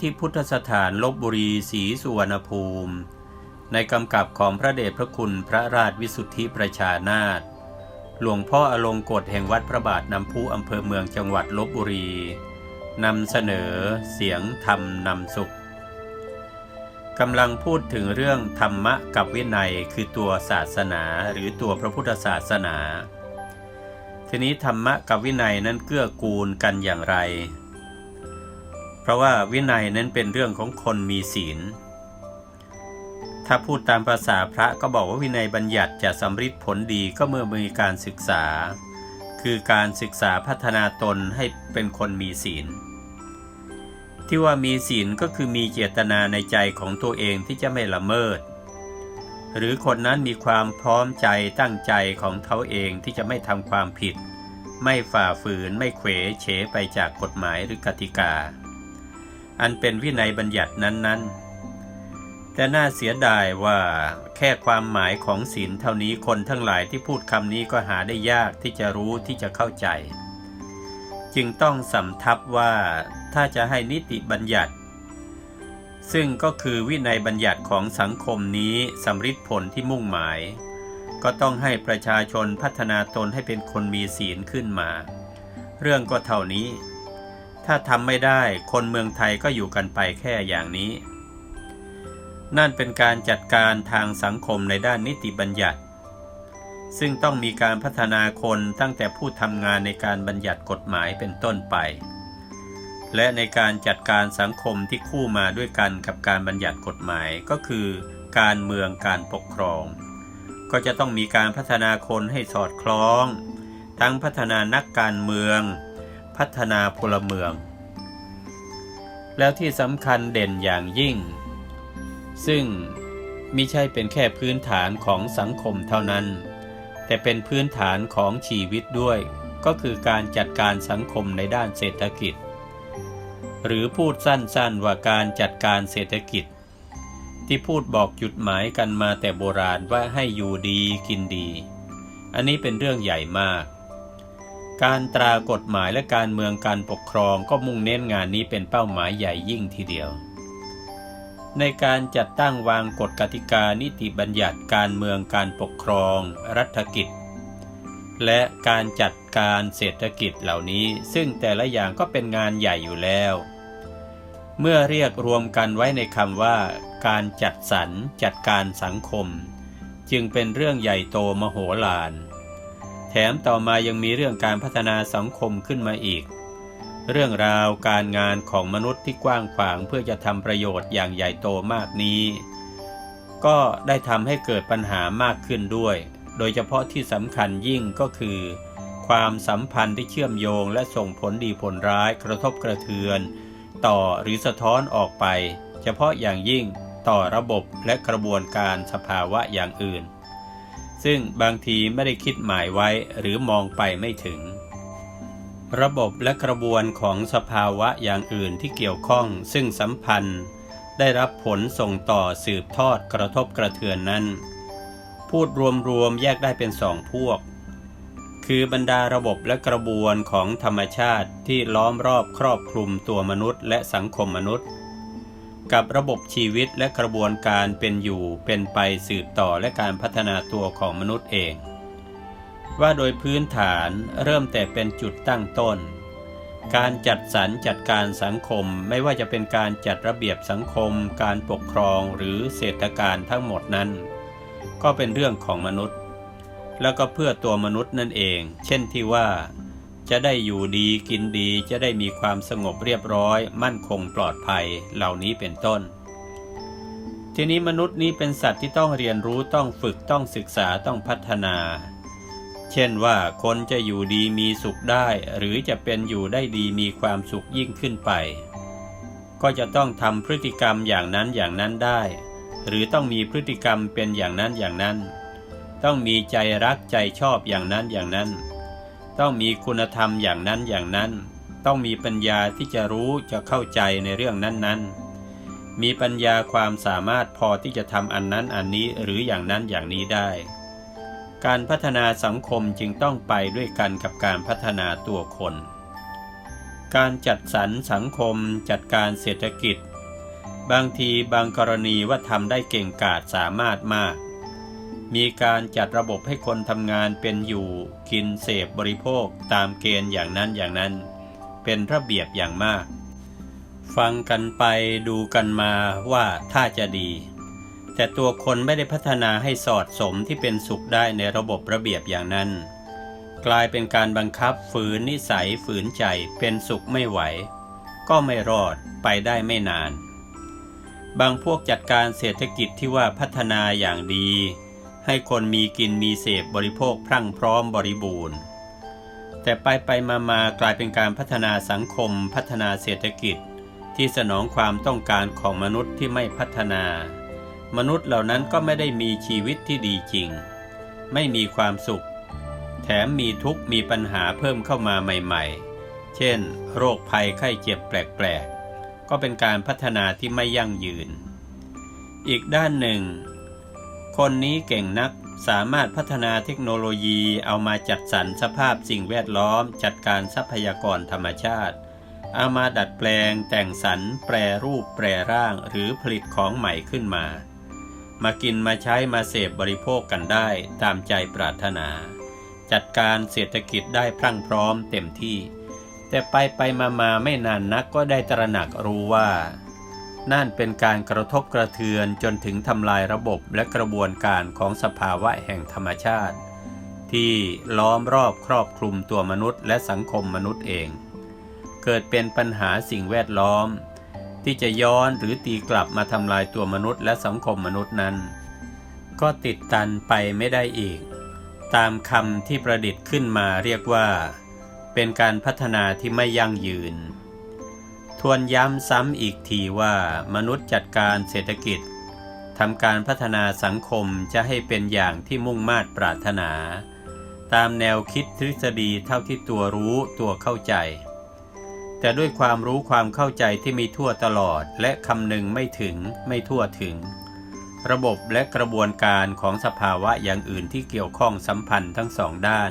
ที่พุทธสถานลบบุรีศรีสุวรรณภูมิ ในกำกับของพระเดชพระคุณพระราชวิสุทธิประชานาถหลวงพ่ออลงกฎแห่งวัดพระบาทน้ำพุอำเภอเมืองจังหวัดลบบุรีนำเสนอเสียงธรรมนำสุขกำลังพูดถึงเรื่องธรรมะกับวินัยคือตัวศาสนาหรือตัวพระพุทธศาสนา ทีนี้ธรรมะกับวินัยนั้นเกื้อกูลกันอย่างไร เพราะว่าวินัยนั้นเป็นเรื่องของคนมีศีล ถ้าพูดตามภาษาพระก็บอกว่าวินัยบัญญัติจะสำฤทธิ์ผลดีก็เมื่อมีการศึกษา คือการศึกษาพัฒนาตนให้เป็นคนมีศีล ที่ว่ามีศีลก็คือมีเจตนาในใจของตัวเองที่จะไม่ละเมิด หรือคนนั้นมีความพร้อมใจตั้งใจของเขาเองที่จะไม่ทำความผิด ไม่ฝ่าฝืนไม่เขวเฉไปจากกฎหมายหรือกติกา อันเป็นวินัยบัญญัตินั้นๆ แต่น่าเสียดายว่าแค่ความหมายของศีลเท่านี้คนทั้งหลายที่พูดคำนี้ก็หาได้ยากที่จะรู้ที่จะเข้าใจ จึงต้องสำทับว่าถ้าจะให้นิติบัญญัติ ซึ่งก็คือวินัยบัญญัติของสังคมนี้สำฤทธิผลที่มุ่งหมาย ก็ต้องให้ประชาชนพัฒนาตนให้เป็นคนมีศีลขึ้นมา เรื่องก็เท่านี้ ถ้าทำไม่ได้คนเมืองไทยก็อยู่กันไปแค่อย่างนี้ นั่นเป็นการจัดการทางสังคมในด้านนิติบัญญัติ ซึ่งต้องมีการพัฒนาคนตั้งแต่ผู้ทำงานในการบัญญัติกฎหมายเป็นต้นไป และในการจัดการสังคมที่คู่มาด้วยกันกับการบัญญัติกฎหมายก็คือ การเมืองการปกครอง ก็จะต้องมีการพัฒนาคนให้สอดคล้อง ทั้งพัฒนานักการเมือง พัฒนาพลเมือง แล้วที่สำคัญเด่นอย่างยิ่ง ซึ่งมิใช่เป็นแค่พื้นฐานของสังคมเท่านั้น แต่เป็นพื้นฐานของชีวิตด้วย ก็คือการจัดการสังคมในด้านเศรษฐกิจ หรือพูดสั้นๆว่าการจัดการเศรษฐกิจ ที่พูดบอกจุดหมายกันมาแต่โบราณว่าให้อยู่ดีกินดี อันนี้เป็นเรื่องใหญ่มาก การตรากฎหมายและการเมืองการปกครองก็มุ่งเน้นงานนี้เป็นเป้าหมายใหญ่ยิ่งทีเดียว ในการจัดตั้งวางกฎกติกานิติบัญญัติการเมืองการปกครอง รัฐกิจ และการจัดการเศรษฐกิจเหล่านี้ ซึ่งแต่ละอย่างก็เป็นงานใหญ่อยู่แล้ว เมื่อเรียกรวมกันไว้ในคำว่า การจัดสรรจัดการสังคม จึงเป็นเรื่องใหญ่โตมโหฬาร ถมต่อมายังมีเรื่องการพัฒนาสังคมขึ้นมาอีก เรื่องราวการงานของมนุษย์ที่กว้างขวางเพื่อจะทำประโยชน์อย่างใหญ่โตมากนี้ ก็ได้ทำให้เกิดปัญหามากขึ้นด้วย โดยเฉพาะที่สำคัญยิ่งก็คือ ความสัมพันธ์ที่เชื่อมโยงและส่งผลดีผลร้ายกระทบกระเทือน ต่อหรือสะท้อนออกไป เฉพาะอย่างยิ่งต่อระบบและกระบวนการสภาวะอย่างอื่น ซึ่งบางทีไม่ได้คิดหมายไว้หรือมองไปไม่ถึง ระบบและกระบวนของสภาวะอย่างอื่นที่เกี่ยวข้องซึ่งสัมพันธ์ ได้รับผลส่งต่อสืบทอดกระทบกระเทือนนั้น พูดรวมๆแยกได้เป็นสองพวก คือบรรดาระบบและกระบวนของธรรมชาติที่ล้อมรอบครอบคลุมตัวมนุษย์และสังคมมนุษย์ กับระบบชีวิตและกระบวนการเป็นอยู่เป็นไปสืบต่อและการพัฒนาตัวของมนุษย์เอง ว่าโดยพื้นฐานเริ่มแต่เป็นจุดตั้งต้น การจัดสรรจัดการสังคมไม่ว่าจะเป็นการจัดระเบียบสังคม การปกครองหรือเศรษฐการทั้งหมดนั้น ก็เป็นเรื่องของมนุษย์ แล้วก็เพื่อตัวมนุษย์นั่นเอง เช่นที่ว่า จะได้อยู่ดีกินดีจะได้มีความสงบเรียบร้อย มั่นคงปลอดภัยเหล่านี้เป็นต้น ทีนี้มนุษย์นี้เป็นสัตว์ที่ต้องเรียนรู้ต้องฝึกต้องศึกษาต้องพัฒนา เช่นว่าคนจะอยู่ดีมีสุขได้ หรือจะเป็นอยู่ได้ดีมีความสุขยิ่งขึ้นไป ก็จะต้องทำพฤติกรรมอย่างนั้นอย่างนั้นได้ หรือต้องมีพฤติกรรมเป็นอย่างนั้นอย่างนั้น ต้องมีใจรักใจชอบอย่างนั้นอย่างนั้น ต้องมีคุณธรรมอย่างนั้นอย่างนั้น ต้องมีปัญญาที่จะรู้จะเข้าใจในเรื่องนั้นๆ มีปัญญาความสามารถพอที่จะทำอันนั้นอันนี้หรืออย่างนั้นอย่างนี้ได้ การพัฒนาสังคมจึงต้องไปด้วยกันกับการพัฒนาตัวคน การจัดสรรสังคมจัดการเศรษฐกิจ บางทีบางกรณีว่าทำได้เก่งกาจสามารถมาก มีการจัดระบบให้คนทำงานเป็นอยู่กินเสพบริโภคตามเกณฑ์อย่างนั้นอย่างนั้น เป็นระเบียบอย่างมาก ฟังกันไปดูกันมาว่าถ้าจะดี แต่ตัวคนไม่ได้พัฒนาให้สอดสมที่เป็นสุขได้ในระบบระเบียบอย่างนั้น กลายเป็นการบังคับฝืนนิสัยฝืนใจเป็นสุขไม่ไหว ก็ไม่รอดไปได้ไม่นาน บางพวกจัดการเศรษฐกิจที่ว่าพัฒนาอย่างดี ให้คนมีกินมีเสพบริโภคพรั่งพร้อมบริบูรณ์ แต่ไปไปมามากลายเป็นการพัฒนาสังคมพัฒนาเศรษฐกิจ ที่สนองความต้องการของมนุษย์ที่ไม่พัฒนา มนุษย์เหล่านั้นก็ไม่ได้มีชีวิตที่ดีจริง ไม่มีความสุข แถมมีทุกข์มีปัญหาเพิ่มเข้ามาใหม่ ๆ เช่น โรคภัยไข้เจ็บแปลกๆ ก็เป็นการพัฒนาที่ไม่ยั่งยืน อีกด้านหนึ่ง คนนี้เก่งนักสามารถพัฒนาเทคโนโลยีเอามาจัดสรรสภาพสิ่งแวดล้อม จัดการทรัพยากรธรรมชาติ เอามาดัดแปลง แต่งสรรแปรรูปแปรร่างหรือผลิตของใหม่ขึ้นมา มากินมาใช้มาเสพบริโภคกันได้ตามใจปรารถนา จัดการเศรษฐกิจได้พรั่งพร้อมเต็มที่ แต่ไปไปมามาไม่นานนักก็ได้ตระหนักรู้ว่า นั่นเป็นการกระทบกระเทือนจนถึงทำลายระบบและกระบวนการของสภาวะแห่งธรรมชาติ ที่ล้อมรอบครอบคลุมตัวมนุษย์และสังคมมนุษย์เอง เกิดเป็นปัญหาสิ่งแวดล้อม ที่จะย้อนหรือตีกลับมาทำลายตัวมนุษย์และสังคมมนุษย์นั้น ก็ติดตันไปไม่ได้อีก ตามคำที่ประดิษฐ์ขึ้นมาเรียกว่า เป็นการพัฒนาที่ไม่ยั่งยืน วนย้ำซ้ำอีกทีว่ามนุษย์จัดการเศรษฐกิจทำการพัฒนาสังคมจะให้เป็นอย่างที่มุ่งมา่ปรารถนา ตามแนวคิดทฤษฎีเท่าที่ตัวรู้ตัวเข้าใจ แต่ด้วยความรู้ความเข้าใจที่มีทั่วตลอดและคำนึงไม่ถึงไม่ทั่วถึง ระบบและกระบวนการของสภาวะอย่างอื่นที่เกี่ยวข้องสัมพันธ์ทั้งสองด้าน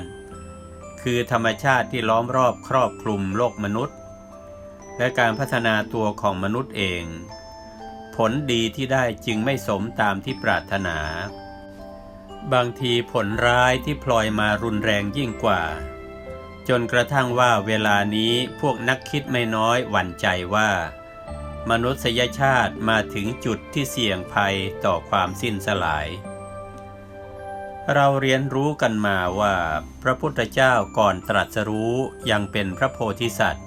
คือธรรมชาติที่ล้อมรอบครอบคลุมโลกมนุษย์ และการพัฒนาตัวของมนุษย์เอง ผลดีที่ได้จึงไม่สมตามที่ปรารถนา บางทีผลร้ายที่พลอยมารุนแรงยิ่งกว่า จนกระทั่งว่าเวลานี้พวกนักคิดไม่น้อยหวั่นใจว่า มนุษยชาติมาถึงจุดที่เสี่ยงภัยต่อความสิ้นสลายเราเรียนรู้กันมาว่าพระพุทธเจ้าก่อนตรัสรู้ยังเป็นพระโพธิสัตว์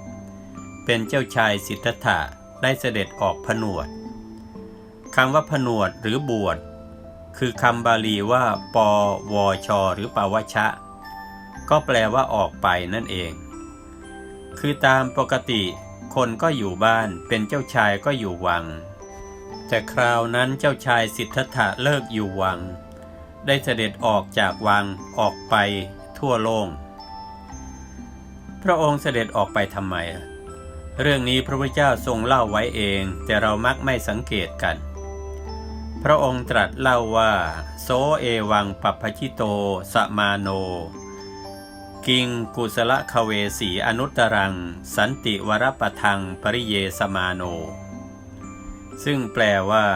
เป็นเจ้าชายสิทธัตถะได้เสด็จออกผนวดคำว่าผนวดหรือบวชคือคำบาลีว่าปวช หรือปาวชะ ก็แปลว่าออกไปนั่นเอง คือตามปกติคนก็อยู่บ้านเป็นเจ้าชายก็อยู่วัง แต่คราวนั้นเจ้าชายสิทธัตถะเลิกอยู่วัง ได้เสด็จออกจากวังออกไปทั่วโลกพระองค์เสด็จออกไปทำไม เรื่องนี้พระพุทธเจ้าทรงเล่าไว้เองแต่เรามักไม่สังเกตกัน พระองค์ตรัสเล่าว่า โซเอวังปัปพชิโต สมาโน กิงกุสละคเวสีอนุตรัง สันติวรปทังปริเยสมาโน ซึ่งแปลว่า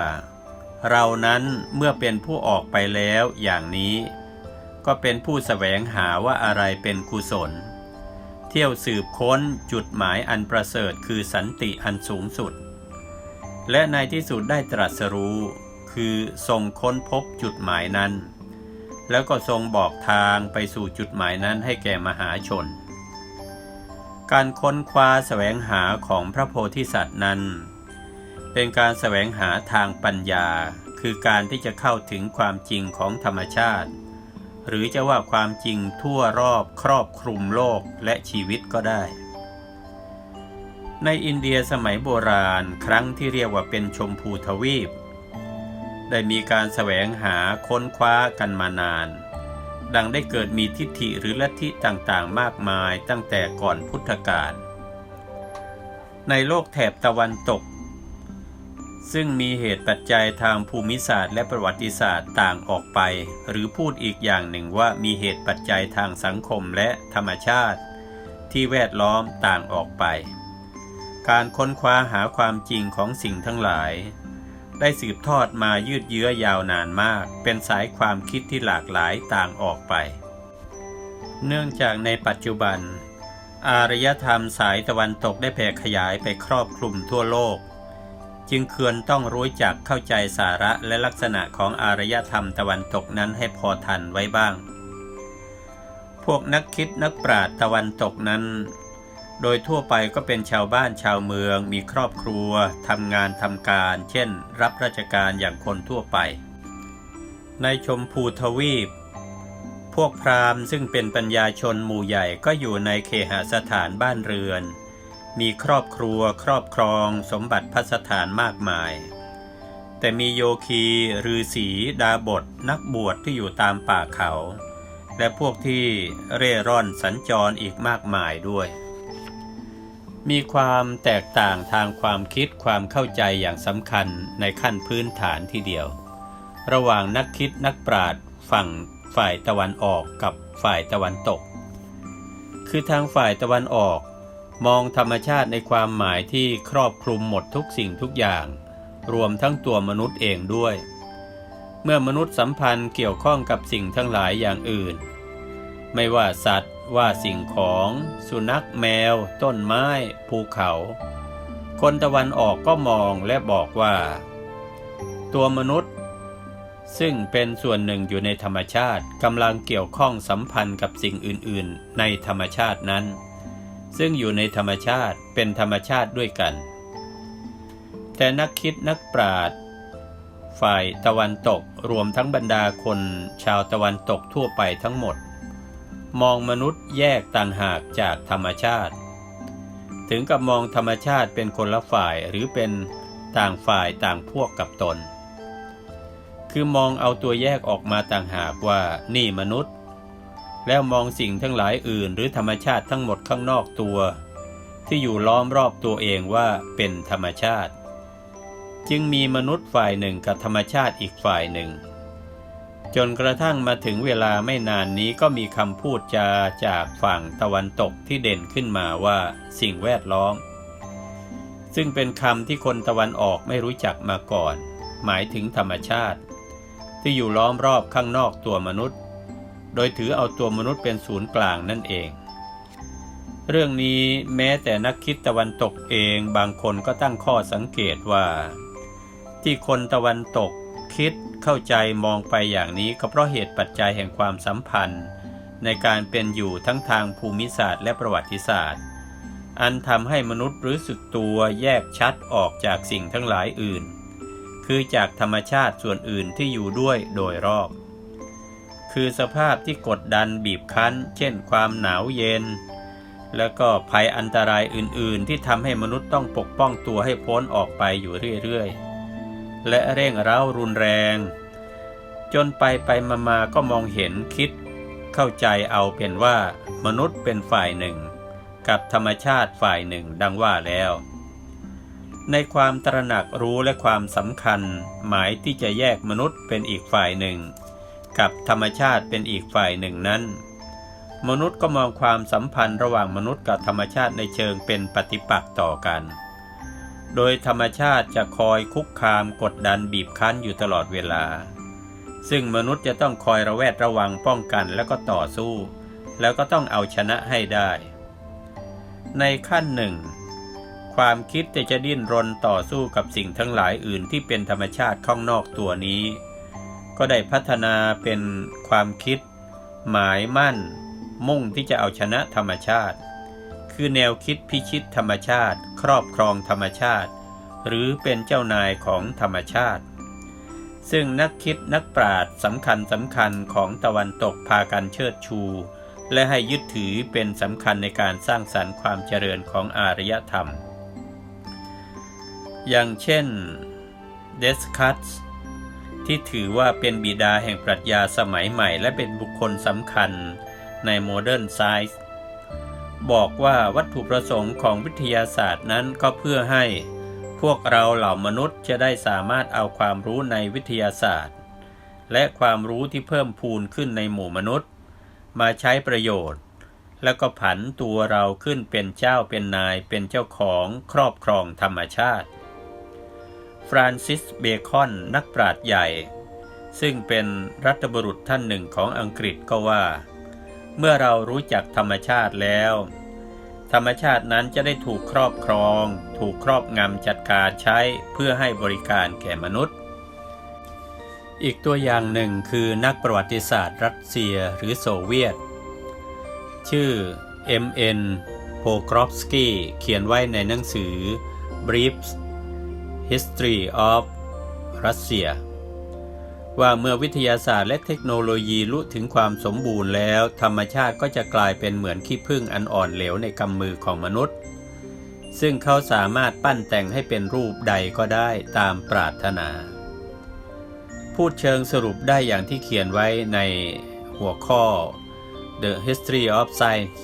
เรานั้นเมื่อเป็นผู้ออกไปแล้วอย่างนี้ ก็เป็นผู้แสวงหาว่าอะไรเป็นกุศล เที่ยวสืบค้นจุดหมายอันประเสริฐคือสันติอันสูงสุด และในที่สุดได้ตรัสรู้คือทรงค้นพบจุดหมายนั้น แล้วก็ทรงบอกทางไปสู่จุดหมายนั้นให้แก่มหาชน การค้นคว้าแสวงหาของพระโพธิสัตว์นั้น เป็นการแสวงหาทางปัญญา คือการที่จะเข้าถึงความจริงของธรรมชาติ หรือจะว่าความจริงทั่วรอบครอบคลุมโลกและชีวิตก็ได้ ในอินเดียสมัยโบราณครั้งที่เรียกว่าเป็นชมพูทวีป ได้มีการแสวงหาค้นคว้ากันมานาน ดังได้เกิดมีทิฏฐิหรือลัทธิต่างๆ มากมายตั้งแต่ก่อนพุทธกาลในโลกแถบตะวันตก ซึ่งมีเหตุปัจจัยทางภูมิศาสตร์และประวัติศาสตร์ต่างออกไป หรือพูดอีกอย่างหนึ่งว่ามีเหตุปัจจัยทางสังคมและธรรมชาติ ที่แวดล้อมต่างออกไป การค้นคว้าหาความจริงของสิ่งทั้งหลาย ได้สืบทอดมายืดเยื้อยาวนานมาก เป็นสายความคิดที่หลากหลายต่างออกไป เนื่องจากในปัจจุบัน อารยธรรมสายตะวันตกได้แผ่ขยายไปครอบคลุมทั่วโลก จึงควรต้องรู้จักเข้าใจสาระและลักษณะของอารยธรรมตะวันตกนั้นให้พอทันไว้บ้าง พวกนักคิดนักปราชญ์ตะวันตกนั้น โดยทั่วไปก็เป็นชาวบ้านชาวเมือง มีครอบครัวทำงานทำการ เช่น รับราชการอย่างคนทั่วไป ในชมพูทวีป พวกพราหมณ์ซึ่งเป็นปัญญาชนหมู่ใหญ่ก็อยู่ในเคหสถานบ้านเรือน มีครอบครัวครอบครองสมบัติพัสถานมากมาย แต่มีโยคีฤาษีดาบทนักบวชที่อยู่ตามป่าเขา และพวกที่เร่ร่อนสัญจรอีกมากมายด้วย มีความแตกต่างทางความคิดความเข้าใจอย่างสำคัญในขั้นพื้นฐานทีเดียว ระหว่างนักคิดนักปราชญ์ฝั่งฝ่ายตะวันออกกับฝ่ายตะวันตก คือทางฝ่ายตะวันออก มองธรรมชาติในความหมายที่ครอบคลุมหมดทุกสิ่งทุกอย่าง รวมทั้งตัวมนุษย์เองด้วย เมื่อมนุษย์สัมพันธ์เกี่ยวข้องกับสิ่งทั้งหลายอย่างอื่น ไม่ว่าสัตว์ว่าสิ่งของ สุนัขแมว ต้นไม้ ภูเขา คนตะวันออกก็มองและบอกว่า ตัวมนุษย์ ซึ่งเป็นส่วนหนึ่งอยู่ในธรรมชาติกำลังเกี่ยวข้องสัมพันธ์กับสิ่งอื่น ๆ ในธรรมชาตินั้น ซึ่งอยู่ในธรรมชาติเป็นธรรมชาติด้วยกัน แต่นักคิดนักปราชญ์ฝ่ายตะวันตกรวมทั้งบรรดาคนชาวตะวันตกทั่วไปทั้งหมด มองมนุษย์แยกต่างหากจากธรรมชาติ ถึงกับมองธรรมชาติเป็นคนละฝ่ายหรือเป็นต่างฝ่ายต่างพวกกับตน คือมองเอาตัวแยกออกมาต่างหากว่านี่มนุษย์ แล้วมองสิ่งทั้งหลายอื่น หรือธรรมชาติทั้งหมดข้างนอกตัว ที่อยู่ล้อมรอบตัวเองว่าเป็นธรรมชาติ จึงมีมนุษย์ฝ่ายหนึ่งกับธรรมชาติอีกฝ่ายหนึ่ง จนกระทั่งมาถึงเวลาไม่นานนี้ก็มีคำพูดจาจากฝั่งตะวันตกที่เด่นขึ้นมาว่าสิ่งแวดล้อม ซึ่งเป็นคำที่คนตะวันออกไม่รู้จักมาก่อน หมายถึงธรรมชาติ ที่อยู่ล้อมรอบข้างนอกตัวมนุษย์ โดยถือเอาตัวมนุษย์เป็นศูนย์กลางนั่นเอง เรื่องนี้แม้แต่นักคิดตะวันตกเองบางคนก็ตั้งข้อสังเกตว่า ที่คนตะวันตกคิดเข้าใจมองไปอย่างนี้ก็เพราะเหตุปัจจัยแห่งความสัมพันธ์ ในการเป็นอยู่ทั้งทางภูมิศาสตร์และประวัติศาสตร์ อันทำให้มนุษย์รู้สึกตัวแยกชัดออกจากสิ่งทั้งหลายอื่น คือจากธรรมชาติส่วนอื่นที่อยู่ด้วยโดยรอบ คือสภาพที่กดดันบีบคั้น เช่นความหนาวเย็น แล้วก็ภัยอันตรายอื่นๆ ที่ทำให้มนุษย์ต้องปกป้องตัวให้พ้นออกไปอยู่เรื่อยๆ และเร่งเร้ารุนแรง จนไปไปมามาก็มองเห็นคิด เข้าใจเอาเป็นว่ามนุษย์เป็นฝ่ายหนึ่ง กับธรรมชาติฝ่ายหนึ่งดังว่าแล้ว ในความตระหนักรู้และความสำคัญ หมายที่จะแยกมนุษย์เป็นอีกฝ่ายหนึ่ง กับธรรมชาติเป็นอีกฝ่ายหนึ่งนั้น มนุษย์ก็มองความสัมพันธ์ระหว่างมนุษย์กับธรรมชาติในเชิงเป็นปฏิปักษ์ต่อกัน โดยธรรมชาติจะคอยคุกคามกดดันบีบคั้นอยู่ตลอดเวลา ซึ่งมนุษย์จะต้องคอยระแวดระวังป้องกันแล้วก็ต่อสู้ แล้วก็ต้องเอาชนะให้ได้ ในขั้นหนึ่งความคิดจะจะดิ้นรนต่อสู้กับสิ่งทั้งหลายอื่นที่เป็นธรรมชาติข้างนอกตัวนี้ ก็ได้พัฒนาเป็นความคิด หมายมั่น มุ่งที่จะเอาชนะธรรมชาติ คือแนวคิดพิชิตธรรมชาติ ครอบครองธรรมชาติ หรือเป็นเจ้านายของธรรมชาติ ซึ่งนักคิดนักปราชญ์สำคัญสำคัญของตะวันตกพากันเชิดชู และให้ยึดถือเป็นสำคัญในการสร้างสรรค์ความเจริญของอารยธรรม อย่างเช่นเดสคัตส์ ที่ถือว่าเป็นบิดาแห่งปรัชญาสมัยใหม่ และเป็นบุคคลสำคัญในโมเดิร์นไซส์บอกว่าวัตถุประสงค์ของวิทยาศาสตร์นั้นก็เพื่อให้ พวกเราเหล่ามนุษย์จะได้สามารถเอาความรู้ในวิทยาศาสตร์ และความรู้ที่เพิ่มพูนขึ้นในหมู่มนุษย์ มาใช้ประโยชน์ แล้วก็ผันตัวเราขึ้นเป็นเจ้าเป็นนายเป็นเจ้าของครอบครองธรรมชาติ ฟรานซิสเบคอนนักปราชญ์ใหญ่ ซึ่งเป็นรัฐบุรุษท่านหนึ่งของอังกฤษก็ว่า เมื่อเรารู้จักธรรมชาติแล้ว ธรรมชาตินั้นจะได้ถูกครอบครอง ถูกครอบงำจัดการใช้เพื่อให้บริการแก่มนุษย์ อีกตัวอย่างหนึ่งคือนักประวัติศาสตร์รัสเซียหรือโซเวียต ชื่อ M.N. p o k r o v s k y เขียนไว้ในหนังสือ Briefs History of Russia ว่าเมื่อวิทยาศาสตร์และเทคโนโลยีรู้ถึงความสมบูรณ์แล้ว ธรรมชาติก็จะกลายเป็นเหมือนขี้ผึ้งอันอ่อนเหลวในกำมือของมนุษย์ ซึ่งเขาสามารถปั้นแต่งให้เป็นรูปใดก็ได้ตามปรารถนา พูดเชิงสรุปได้อย่างที่เขียนไว้ในหัวข้อ The History of Science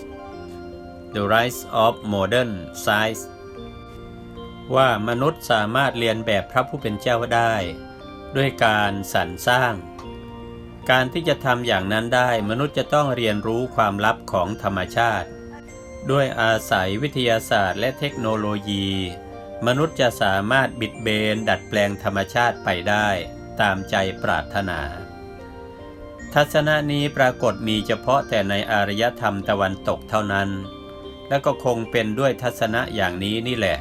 The Rise of Modern Science ว่ามนุษย์สามารถเรียนแบบพระผู้เป็นเจ้าได้ ด้วยการสรรสร้าง การที่จะทำอย่างนั้นได้มนุษย์จะต้องเรียนรู้ความลับของธรรมชาติ ด้วยอาศัยวิทยาศาสตร์และเทคโนโลยี มนุษย์จะสามารถบิดเบนดัดแปลงธรรมชาติไปได้ตามใจปรารถนา ทัศนะนี้ปรากฏมีเฉพาะแต่ในอารยธรรมตะวันตกเท่านั้น และก็คงเป็นด้วยทัศนะอย่างนี้นี่แหละ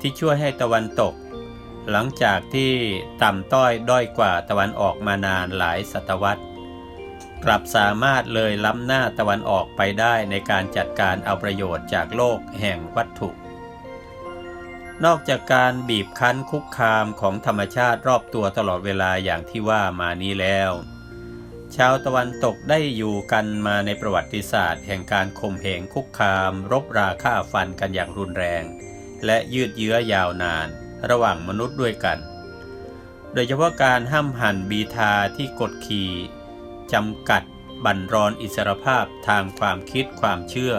ที่ช่วยให้ตะวันตก หลังจากที่ต่ำต้อยด้อยกว่าตะวันออกมานานหลายศตวรรษ กลับสามารถเลยล้ำหน้าตะวันออกไปได้ในการจัดการเอาประโยชน์จากโลกแห่งวัตถุ นอกจากการบีบคั้นคุกคามของธรรมชาติรอบตัวตลอดเวลาอย่างที่ว่ามานี้แล้วชาวตะวันตกได้อยู่กันมาในประวัติศาสตร์ แห่งการข่มเหงคุกคาม รบราฆ่าฟันกันอย่างรุนแรง และยืดเยื้อยาวนานระหว่างมนุษย์ด้วยกัน โดยเฉพาะการห้ามหันบีทาที่กดขี่จำกัดบั่นรอนอิสรภาพทางความคิดความเชื่อ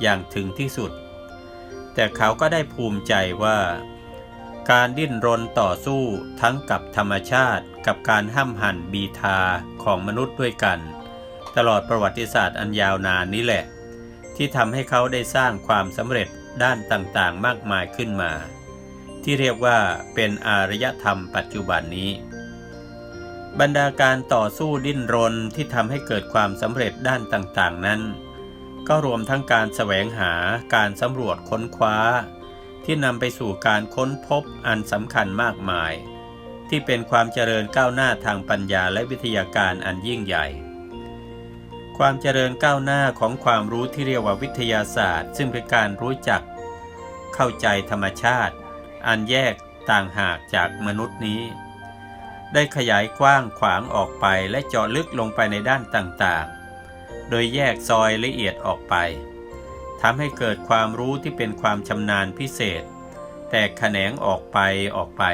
อย่างถึงที่สุด แต่เขาก็ได้ภูมิใจว่า การดิ้นรนต่อสู้ทั้งกับธรรมชาติกับการห้ามหันบีทาของมนุษย์ด้วยกัน ตลอดประวัติศาสตร์อันยาวนานนี้แหละ ที่ทำให้เขาได้สร้างความสำเร็จ ด้านต่างๆมากมายขึ้นมา ที่เรียกว่าเป็นอารยธรรมปัจจุบันนี้ บรรดาการต่อสู้ดิ้นรนที่ทำให้เกิดความสำเร็จด้านต่างๆนั้น ก็รวมทั้งการแสวงหาการสำรวจค้นคว้า ที่นำไปสู่การค้นพบอันสำคัญมากมาย ที่เป็นความเจริญก้าวหน้าทางปัญญาและวิทยาการอันยิ่งใหญ่ ความเจริญก้าวหน้าของความรู้ที่เรียกว่าวิทยาศาสตร์ ซึ่งเป็นการรู้จัก เข้าใจธรรมชาติ อันแยกต่างหากจากมนุษย์นี้ ได้ขยายกว้างขวางออกไปและเจาะลึกลงไปในด้านต่างๆ โดยแยกซอยละเอียดออกไปทำให้เกิดความรู้ที่เป็นความชำนาญพิเศษ แตกแขนงออกไปออกไป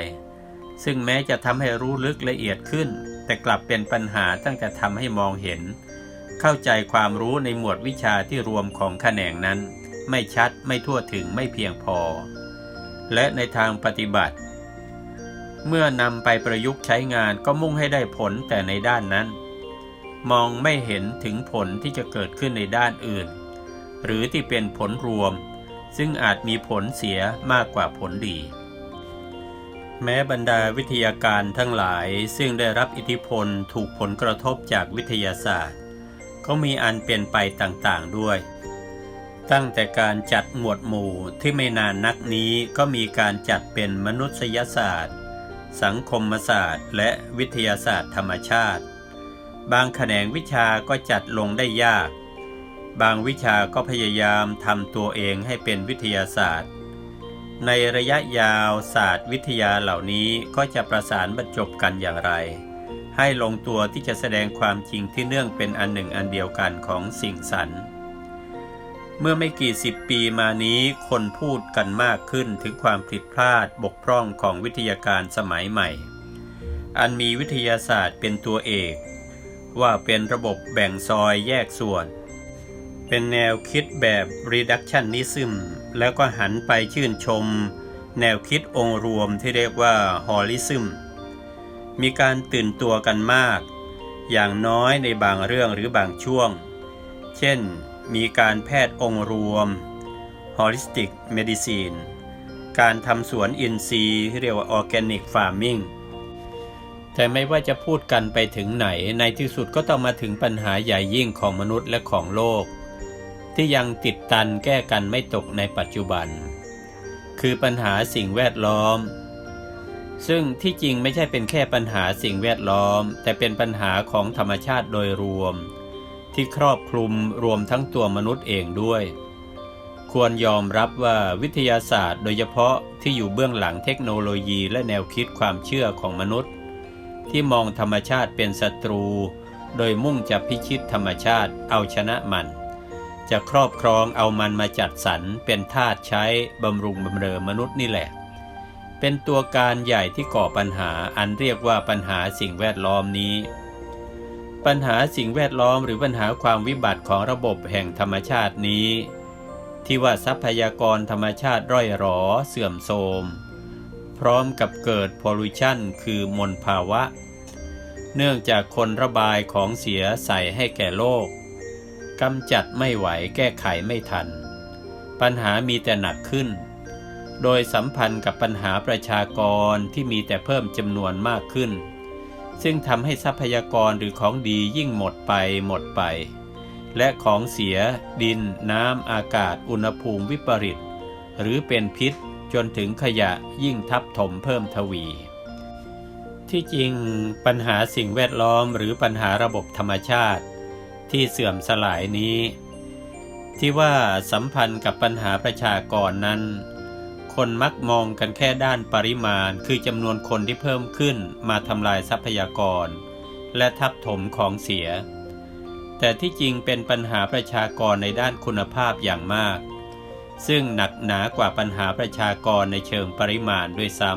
ซึ่งแม้จะทำให้รู้ลึกละเอียดขึ้น แต่กลับเป็นปัญหาตั้งแต่ทำให้มองเห็น เข้าใจความรู้ในหมวดวิชาที่รวมของแขนงนั้น ไม่ชัดไม่ทั่วถึงไม่เพียงพอ และในทางปฏิบัติ เมื่อนำไปประยุกต์ใช้งานก็มุ่งให้ได้ผลแต่ในด้านนั้น มองไม่เห็นถึงผลที่จะเกิดขึ้นในด้านอื่น หรือที่เป็นผลรวม ซึ่งอาจมีผลเสียมากกว่าผลดีแม้บรรดาวิทยาการทั้งหลายซึ่งได้รับอิทธิพลถูกผลกระทบจากวิทยาศาสตร์ ก็มีอันเป็นไปต่างๆด้วย ตั้งแต่การจัดหมวดหมู่ที่ไม่นานนักนี้ก็มีการจัดเป็นมนุษยศาสตร์ สังคมศาสตร์ และวิทยาศาสตร์ธรรมชาติ บางแขนงวิชาก็จัดลงได้ยาก บางวิชาก็พยายามทำตัวเองให้เป็นวิทยาศาสตร์ ในระยะยาวศาสตร์วิทยาเหล่านี้ก็จะประสานบรรจบกันอย่างไร ให้ลงตัวที่จะแสดงความจริงที่เนื่องเป็นอันหนึ่งอันเดียวกันของสิ่งสรรเมื่อไม่กี่สิบปีมานี้คนพูดกันมากขึ้นถึงความผิดพลาดบกพร่องของวิทยาการสมัยใหม่ อันมีวิทยาศาสตร์เป็นตัวเอก ว่าเป็นระบบแบ่งซอยแยกส่วน เป็นแนวคิดแบบ reductionism แล้วก็หันไปชื่นชม แนวคิดองค์รวมที่เรียกว่า holism มีการตื่นตัวกันมาก อย่างน้อยในบางเรื่องหรือบางช่วง เช่น มีการแพทย์องค์รวม holistic medicine การทำสวนอินทรีย์ที่เรียกว่า organic farming แต่ไม่ว่าจะพูดกันไปถึงไหน ในที่สุดก็ต้องมาถึงปัญหาใหญ่ยิ่งของมนุษย์และของโลก ที่ยังติดตันแก้กันไม่ตกในปัจจุบัน คือปัญหาสิ่งแวดล้อม ซึ่งที่จริงไม่ใช่เป็นแค่ปัญหาสิ่งแวดล้อม แต่เป็นปัญหาของธรรมชาติโดยรวม ที่ครอบคลุมรวมทั้งตัวมนุษย์เองด้วย ควรยอมรับว่าวิทยาศาสตร์ โดยเฉพาะที่อยู่เบื้องหลังเทคโนโลยีและแนวคิดความเชื่อของมนุษย์ ที่มองธรรมชาติเป็นศัตรู โดยมุ่งจะพิชิตธรรมชาติเอาชนะมัน จะครอบครองเอามันมาจัดสรรเป็นทาสใช้บำรุงบำเรอมนุษย์นี่แหละ เป็นตัวการใหญ่ที่ก่อปัญหาอันเรียกว่าปัญหาสิ่งแวดล้อมนี้ ปัญหาสิ่งแวดล้อมหรือปัญหาความวิบัติของระบบแห่งธรรมชาตินี้ ที่ว่าทรัพยากรธรรมชาติร่อยหรอเสื่อมโทรมพร้อมกับเกิดพอลูชันคือมลภาวะ เนื่องจากคนระบายของเสียใส่ให้แก่โลกกำจัดไม่ไหวแก้ไขไม่ทัน ปัญหามีแต่หนักขึ้น โดยสัมพันธ์กับปัญหาประชากรที่มีแต่เพิ่มจำนวนมากขึ้น ซึ่งทำให้ทรัพยากรหรือของดียิ่งหมดไปหมดไป และของเสีย ดิน น้ำอากาศ อุณหภูมิวิปริต หรือเป็นพิษจนถึงขยะยิ่งทับถมเพิ่มทวี ที่จริงปัญหาสิ่งแวดล้อมหรือปัญหาระบบธรรมชาติ ที่เสื่อมสลายนี้ ที่ว่าสัมพันธ์กับปัญหาประชากรนั้น คนมักมองกันแค่ด้านปริมาณ คือจำนวนคนที่เพิ่มขึ้นมาทำลายทรัพยากร และทับถมของเสีย แต่ที่จริงเป็นปัญหาประชากรในด้านคุณภาพอย่างมาก ซึ่งหนักหนากว่าปัญหาประชากรในเชิงปริมาณด้วยซ้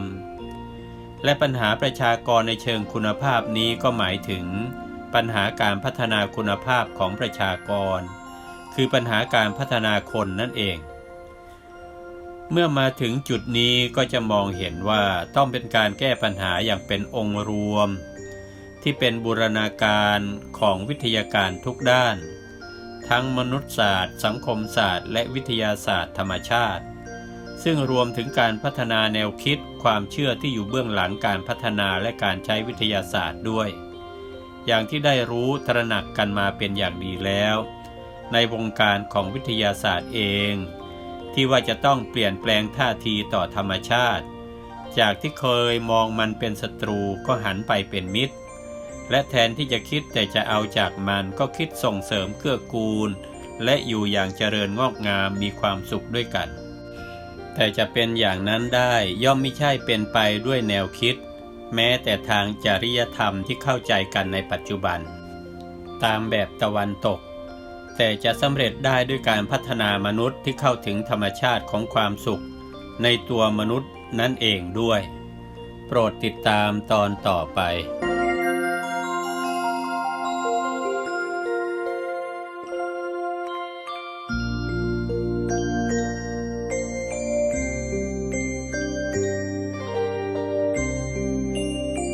ำและปัญหาประชากรในเชิงคุณภาพนี้ก็หมายถึง ปัญหาการพัฒนาคุณภาพของประชากร คือปัญหาการพัฒนาคนนั่นเอง เมื่อมาถึงจุดนี้ก็จะมองเห็นว่าต้องเป็นการแก้ปัญหาอย่างเป็นองค์รวม ที่เป็นบูรณาการของวิทยาการทุกด้าน ทั้งมนุษยศาสตร์ สังคมศาสตร์ และวิทยาศาสตร์ธรรมชาติ ซึ่งรวมถึงการพัฒนาแนวคิดความเชื่อที่อยู่เบื้องหลังการพัฒนาและการใช้วิทยาศาสตร์ด้วย อย่างที่ได้รู้ตระหนักกันมาเป็นอย่างดีแล้ว ในวงการของวิทยาศาสตร์เอง ที่ว่าจะต้องเปลี่ยนแปลงท่าทีต่อธรรมชาติ จากที่เคยมองมันเป็นศัตรูก็หันไปเป็นมิตร และแทนที่จะคิดแต่จะเอาจากมันก็คิดส่งเสริมเกื้อกูล และอยู่อย่างเจริญงอกงามมีความสุขด้วยกัน แต่จะเป็นอย่างนั้นได้ย่อมไม่ใช่เป็นไปด้วยแนวคิด แม้แต่ทางจริยธรรมที่เข้าใจกันในปัจจุบัน ตามแบบตะวันตก แต่จะสำเร็จได้ด้วยการพัฒนามนุษย์ที่เข้าถึงธรรมชาติของความสุข ในตัวมนุษย์นั่นเองด้วย โปรดติดตามตอนต่อไป